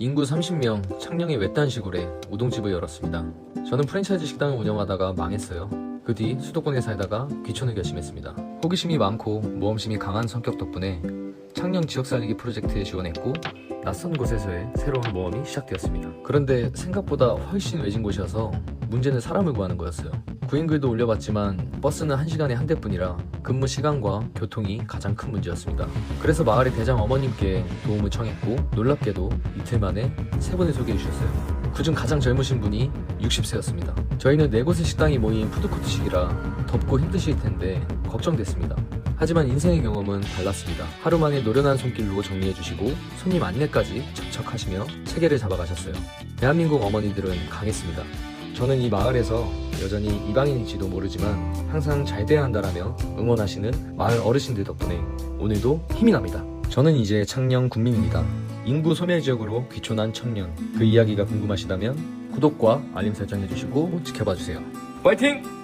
인구 30명 창녕의 외딴 시골에 우동집을 열었습니다. 저는 프랜차이즈 식당을 운영하다가 망했어요. 그 뒤 수도권에 살다가 귀촌을 결심했습니다. 호기심이 많고 모험심이 강한 성격 덕분에 창녕 지역 살리기 프로젝트에 지원했고 낯선 곳에서의 새로운 모험이 시작되었습니다. 그런데 생각보다 훨씬 외진 곳이어서 문제는 사람을 구하는 거였어요. 구인글도 올려봤지만 버스는 1시간에 한 대뿐이라 근무 시간과 교통이 가장 큰 문제였습니다. 그래서 마을의 대장 어머님께 도움을 청했고 놀랍게도 이틀 만에 세 분을 소개해 주셨어요. 그중 가장 젊으신 분이 60세였습니다. 저희는 네 곳의 식당이 모인 푸드코트식이라 덥고 힘드실 텐데 걱정됐습니다. 하지만 인생의 경험은 달랐습니다. 하루 만에 노련한 손길로 정리해 주시고 손님 안내까지 척척하시며 체계를 잡아가셨어요. 대한민국 어머니들은 강했습니다. 저는 이 마을에서 여전히 이방인일지도 모르지만 항상 잘 돼야 한다라며 응원하시는 마을 어르신들 덕분에 오늘도 힘이 납니다. 저는 이제 창녕 국민입니다. 인구 소멸 지역으로 귀촌한 청년. 그 이야기가 궁금하시다면 구독과 알림 설정 해주시고 지켜봐 주세요. 파이팅!